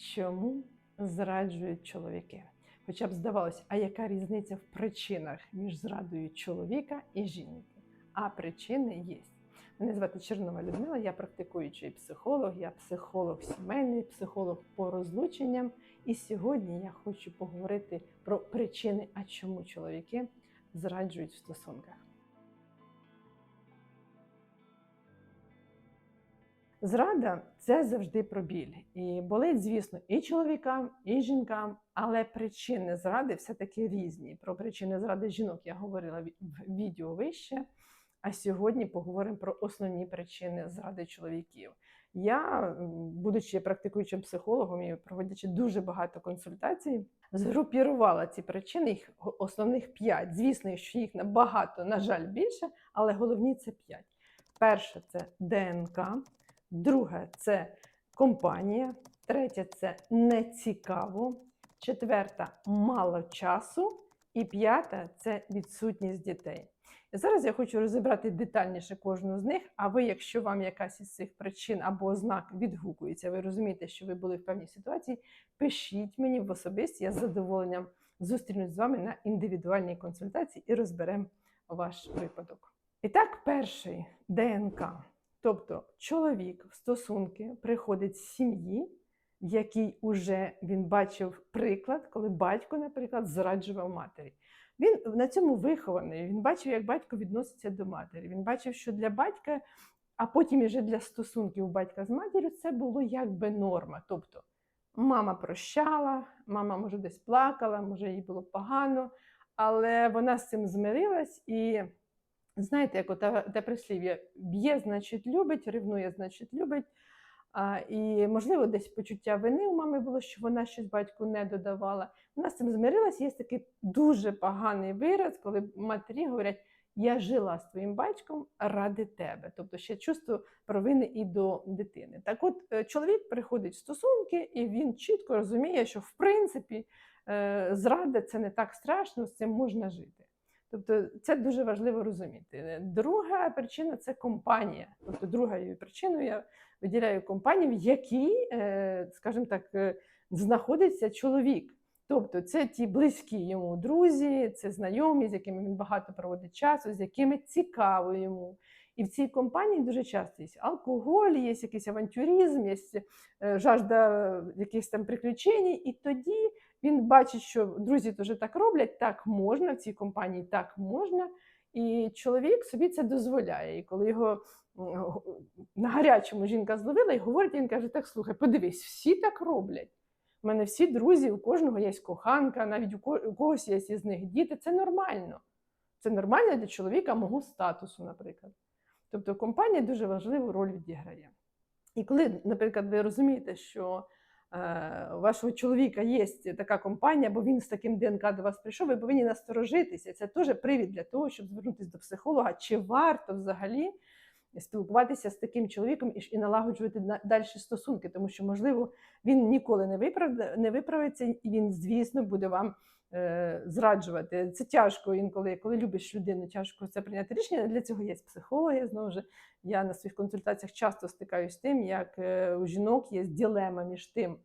Чому зраджують чоловіки? Хоча б здавалося, а яка різниця в причинах між зрадою чоловіка і жінки? А причини є. Мене звати Чернова Людмила, я практикуючий психолог, я психолог сімейний, психолог по розлученням. І сьогодні я хочу поговорити про причини, а чому чоловіки зраджують в стосунках. Зрада це завжди про біль. І болить, звісно, і чоловікам, і жінкам, але причини зради все-таки різні. Про причини зради жінок я говорила в відео вище. А сьогодні поговоримо про основні причини зради чоловіків. Я, будучи практикуючим психологом і проводячи дуже багато консультацій, згрупірувала ці причини, їх основних п'ять. Звісно, що їх набагато, на жаль, більше, але головні це п'ять. Перше це ДНК, друге це компанія, третє це нецікаво, четверта мало часу, і п'ята це відсутність дітей. Зараз я хочу розібрати детальніше кожну з них. А ви, якщо вам якась із цих причин або ознак відгукується, ви розумієте, що ви були в певній ситуації, пишіть мені в особисті, я з задоволенням зустрінусь з вами на індивідуальній консультації і розберемо ваш випадок. І так, перший ДНК. Тобто чоловік в стосунки приходить з сім'ї, в якій уже він бачив приклад, коли батько, наприклад, зраджував матері. Він на цьому вихований. Він бачив, як батько відноситься до матері. Він бачив, що для батька, а потім вже для стосунків батька з матір'ю, це було якби норма. Тобто мама прощала, мама, може, десь плакала, може, їй було погано, але вона з цим змирилась і. Знаєте, як оте, те прислів'я б'є, значить, любить, ревнує, значить, любить. А, І, можливо, десь почуття вини у мами було, що вона щось батьку не додавала. Вона з цим змирилась. Є такий дуже поганий вираз, коли матері говорять: Я жила з твоїм батьком ради тебе. Тобто ще чувство провини і до дитини. Так от е, чоловік приходить в стосунки, і він чітко розуміє, що в принципі е, зрада це не так страшно, з цим можна жити. Тобто це дуже важливо розуміти. Друга причина це компанія. Тобто, другою причиною я виділяю компанію, в якій, е, скажімо так, е, знаходиться чоловік. Тобто це ті близькі йому друзі, це знайомі, з якими він багато проводить часу, з якими цікаво йому. І в цій компанії дуже часто є алкоголь, є якийсь авантюризм, є е, жажда якихось там приключень, і тоді він бачить, що друзі теж так роблять, так можна, в цій компанії так можна. І чоловік собі це дозволяє. І коли його на гарячому жінка зловила і говорить, він каже: Так, слухай, подивись, всі так роблять. У мене всі друзі, у кожного є коханка, навіть у когось є із них діти. Це нормально. Це нормально для чоловіка мого статусу, наприклад. Тобто компанія дуже важливу роль відіграє. І коли, наприклад, ви розумієте, що у вашого чоловіка є така компанія, бо він з таким ДНК до вас прийшов, ви повинні насторожитися. Це теж привід для того, щоб звернутися до психолога, чи варто взагалі спілкуватися з таким чоловіком і, налагоджувати далі стосунки, тому що, можливо, він ніколи не виправиться, і він, звісно, буде вам е, зраджувати. Це тяжко інколи, коли любиш людину, тяжко це прийняти рішення. Для цього є психологи. Знову ж я на своїх консультаціях часто стикаюся з тим, як е, у жінок є ділема між тим.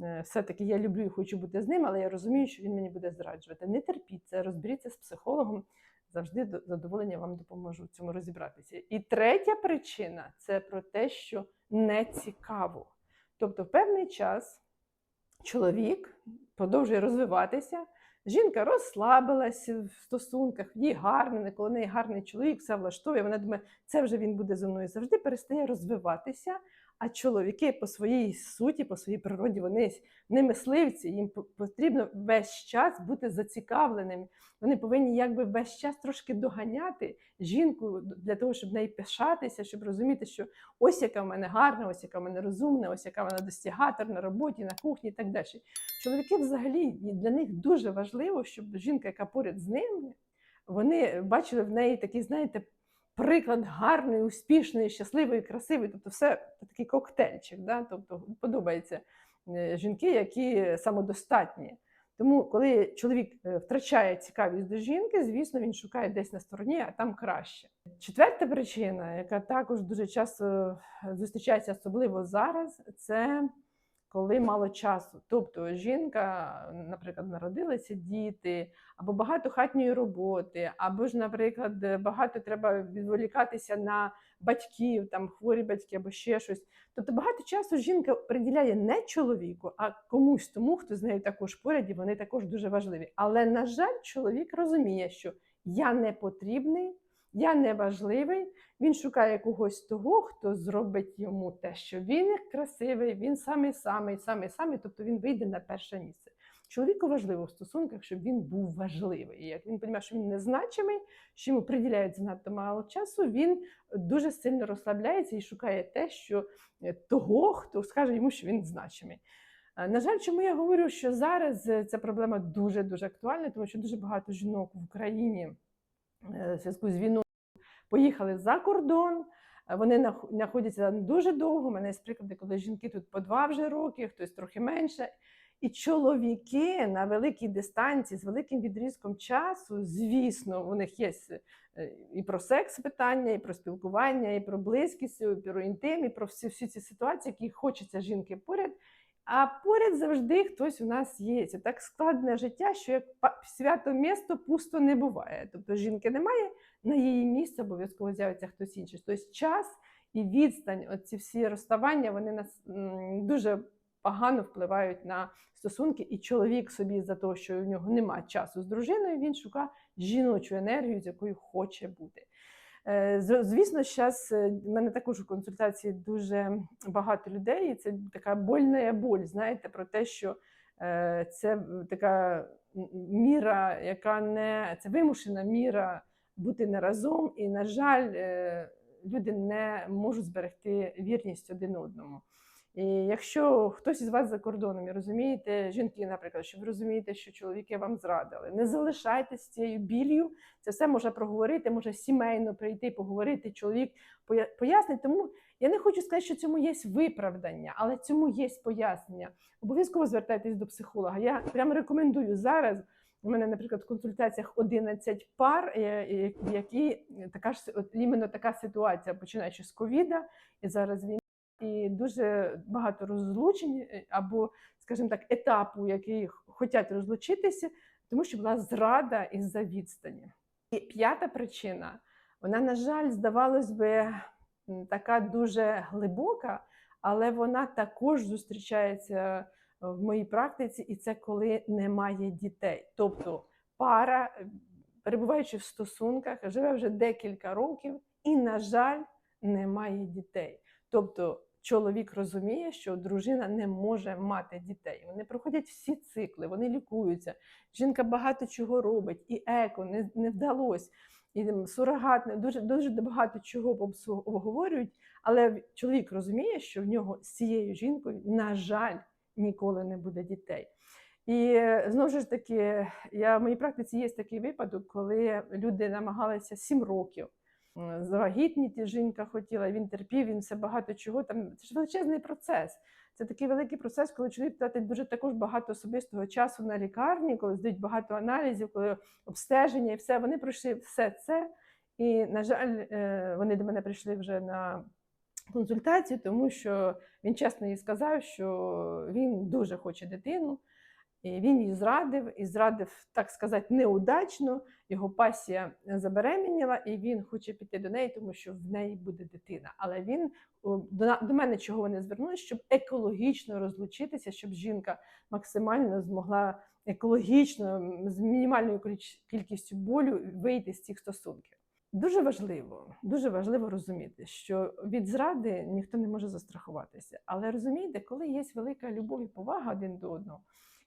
Е, все-таки я люблю і хочу бути з ним, але я розумію, що він мені буде зраджувати. Не терпіть це, розберіться з психологом завжди задоволення вам допоможу цьому розібратися. І третя причина це про те, що не цікаво. Тобто, в певний час чоловік продовжує розвиватися. Жінка розслабилася в стосунках, їй гарно, коли неї гарний чоловік, все влаштовує. Вона думає, це вже він буде зі мною завжди перестає розвиватися. А чоловіки по своїй суті, по своїй природі, вони не мисливці, їм потрібно весь час бути зацікавленими. Вони повинні якби весь час трошки доганяти жінку для того, щоб неї пишатися, щоб розуміти, що ось яка в мене гарна, ось яка в мене розумна, ось яка вона достігатор на роботі, на кухні і так далі. Чоловіки взагалі для них дуже важливо, щоб жінка, яка поряд з ними, вони бачили в неї такий, знаєте, приклад гарний, успішний, щасливий, красивий. Тобто, все такий коктейльчик. Да? Тобто подобаються е, жінки, які самодостатні. Тому, коли чоловік е, втрачає цікавість до жінки, звісно, він шукає десь на стороні, а там краще. Четверта причина, яка також дуже часто е, зустрічається, особливо зараз, це коли мало часу. Тобто жінка, наприклад, народилися діти, або багато хатньої роботи, або ж, наприклад, багато треба відволікатися на батьків, там хворі батьки або ще щось. Тобто багато часу жінка приділяє не чоловіку, а комусь тому, хто з нею також поряд, і вони також дуже важливі. Але, на жаль, чоловік розуміє, що я не потрібний, я не важливий. Він шукає когось того, хто зробить йому те, що він красивий, він самий самий, самий самий, тобто він вийде на перше місце. Чоловіку важливо в стосунках, щоб він був важливий. Як він розуміє, що він незначимий, що йому приділяють занадто мало часу, він дуже сильно розслабляється і шукає те, що е, того, хто скаже йому, що він значимий. Е, На жаль, чому я говорю, що зараз е, ця проблема дуже дуже актуальна, тому що дуже багато жінок в Україні в зв'язку з війною поїхали за кордон. е, Вони знаходяться дуже довго. У мене є приклади, коли жінки тут по два вже роки, хтось трохи менше. І чоловіки на великій дистанції з великим відрізком часу, звісно, у них є е, і про секс питання, і про спілкування, і про близькість, і про інтим, і про всі, всі ці ситуації, які хочеться жінки поряд. А поряд завжди хтось у нас є. Це так складне життя, що як свято місто пусто не буває. Тобто жінки немає, на її місце обов'язково з'явиться хтось інший. Тобто час і відстань, оці всі розставання, вони нас дуже погано впливають на стосунки, і чоловік собі за те, що у нього немає часу з дружиною, він шукає жіночу енергію, з якою хоче бути. Е, Звісно, зараз в мене також у консультації дуже багато людей, і це така больна боль, знаєте, про те, що е, це така міра, яка не це вимушена міра бути не разом, і, на жаль, е, люди не можуть зберегти вірність один одному. І якщо хтось із вас за кордоном і розумієте, жінки, наприклад, що ви розумієте, що чоловіки вам зрадили, не залишайтесь цією біллю. Це все можна проговорити, може сімейно прийти, поговорити. Чоловік поя- пояснить. Тому я не хочу сказати, що цьому є виправдання, але цьому є пояснення. Обов'язково звертайтесь до психолога. Я прямо рекомендую зараз. У мене, наприклад, в консультаціях 11 пар, е, е, які така ж іменно така ситуація, починаючи з ковіда, і зараз війна, і дуже багато розлучень е, або, скажімо так, етапу, які хочуть розлучитися, тому що була зрада із-за відстані. І п'ята причина, вона, на жаль, здавалось би, така дуже глибока, але вона також зустрічається в моїй практиці, і це коли немає дітей. Тобто пара, е, перебуваючи в стосунках, живе вже декілька років, і, на жаль, немає дітей. Тобто чоловік розуміє, що дружина не може мати дітей. Вони проходять всі цикли, вони лікуються. Жінка багато чого робить, і еко не, не вдалося. І сурогатне, дуже дуже багато чого обговорюють, але чоловік розуміє, що в нього з цією жінкою, на жаль, ніколи не буде дітей. І е, знову ж таки, я в моїй практиці є такий випадок, коли люди намагалися 7 років м, завагітніти, жінка хотіла, він терпів, він все багато чого. Там це ж величезний процес. Це такий великий процес, коли чоловік тратить дуже також багато особистого часу на лікарні, коли здають багато аналізів, коли обстеження і все. Вони пройшли все це. І, на жаль, е, вони до мене прийшли вже на консультацію, тому що він чесно їй сказав, що він дуже хоче дитину, і він її зрадив, і зрадив, так сказати, неудачно. Його пасія забеременіла, і він хоче піти до неї, тому що в неї буде дитина. Але він до, до мене чого вони звернулися, щоб екологічно розлучитися, щоб жінка максимально змогла екологічно з мінімальною кількістю болю вийти з цих стосунків. Дуже важливо, дуже важливо розуміти, що від зради ніхто не може застрахуватися. Але розумієте, коли є велика любов і повага один до одного,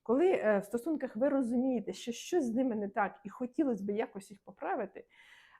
коли е, в стосунках ви розумієте, що щось з ними не так, і хотілося б якось їх поправити.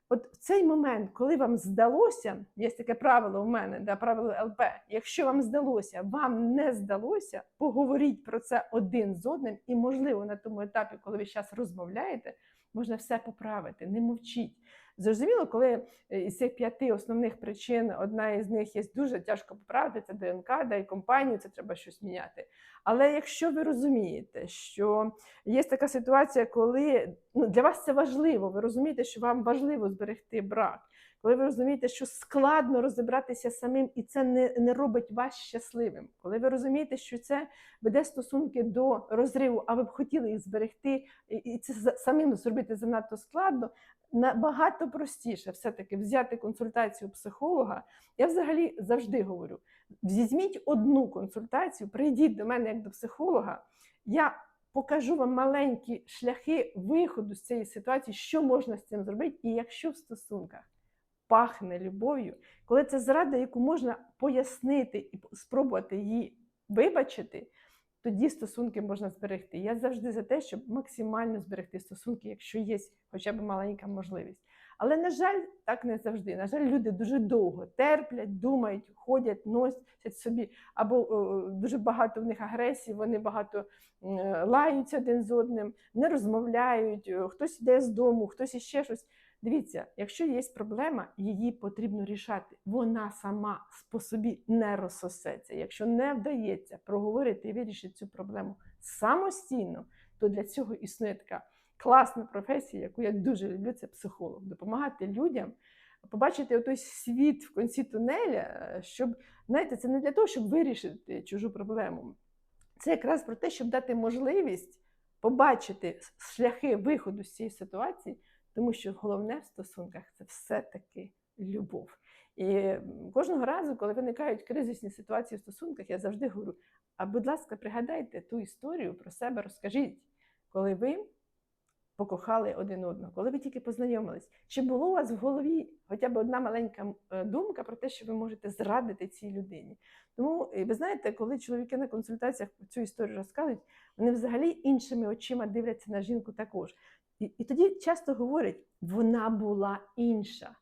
От в цей момент, коли вам здалося, є таке правило у мене, да, правило ЛП. Якщо вам здалося, вам не здалося, поговоріть про це один з одним, і, можливо, на тому етапі, коли ви зараз розмовляєте, можна все поправити, не мовчіть. Зрозуміло, коли е, із цих п'яти основних причин одна із них є дуже тяжко поправити, це ДНК, да і компанію, це треба щось міняти. Але якщо ви розумієте, що є така ситуація, коли ну, для вас це важливо. Ви розумієте, що вам важливо зберегти брак. Коли ви розумієте, що складно розібратися самим, і це не, не робить вас щасливим. Коли ви розумієте, що це веде стосунки до розриву, а ви б хотіли їх зберегти, і- це самим зробити занадто складно, набагато простіше все-таки взяти консультацію психолога. Я взагалі завжди говорю: візьміть одну консультацію, прийдіть до мене як до психолога. Я покажу вам маленькі шляхи виходу з цієї ситуації, що можна з цим зробити, і якщо в стосунках пахне любов'ю, коли це зрада, яку можна пояснити і спробувати її вибачити, тоді стосунки можна зберегти. Я завжди за те, щоб максимально зберегти стосунки, якщо є хоча б маленька можливість. Але, на жаль, так не завжди. На жаль, люди дуже довго терплять, думають, ходять, носять собі, або е, дуже багато в них агресії, вони багато лаються один з одним, не розмовляють, хтось йде з дому, хтось іще щось. Дивіться, якщо є проблема, її потрібно рішати. Вона сама по собі не розсосеться. Якщо не вдається проговорити і вирішити цю проблему самостійно, то для цього існує така класна професія, яку я дуже люблю, це психолог. Допомагати людям побачити той світ в кінці тунеля, е, щоб знаєте, це не для того, щоб вирішити чужу проблему. Це якраз про те, щоб дати можливість побачити шляхи виходу з цієї ситуації, тому що головне в стосунках це все-таки любов. І кожного разу, коли виникають кризисні ситуації в стосунках, я завжди говорю: а будь ласка, пригадайте ту історію про себе, розкажіть, коли ви покохали один одного, коли ви тільки познайомились. Чи було у вас в голові хоча б одна маленька е, думка про те, що ви можете зрадити цій людині? Тому ви знаєте, коли чоловіки на консультаціях цю історію розказують, вони взагалі іншими очима дивляться на жінку також. І, і тоді часто говорять, вона була інша.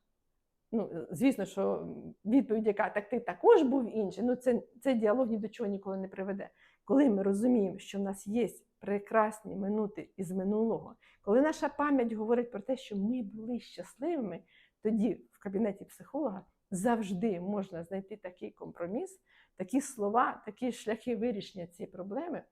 Ну, е, звісно, що відповідь, яка так ти також був інший, ну це, цей діалог ні до чого ніколи не приведе. Коли ми розуміємо, що в нас є прекрасні минути із минулого, коли наша пам'ять говорить про те, що ми були щасливими, тоді в кабінеті психолога завжди можна знайти такий компроміс, такі слова, такі шляхи вирішення цієї проблеми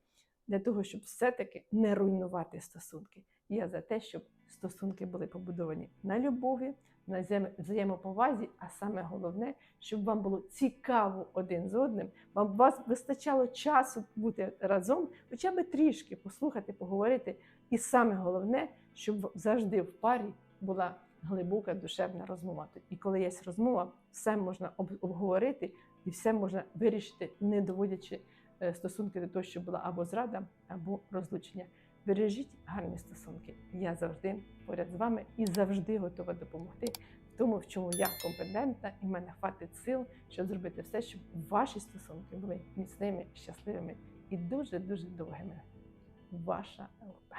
для того, щоб все-таки не руйнувати стосунки. Я за те, щоб стосунки були побудовані на любові, на взаємоповазі, а саме головне, щоб вам було цікаво один з одним, вам вас вистачало часу бути разом, хоча б трішки послухати, поговорити. І саме головне, щоб завжди в парі була глибока душевна розмова. І коли є розмова, все можна обговорити і все можна вирішити, не доводячи стосунки до того, що була або зрада, або розлучення. Бережіть гарні стосунки. Я завжди поряд з вами і завжди готова допомогти в тому, в чому я компетентна, і в мене хватить сил, щоб зробити все, щоб ваші стосунки були міцними, щасливими і дуже дуже довгими. Ваша ЛП.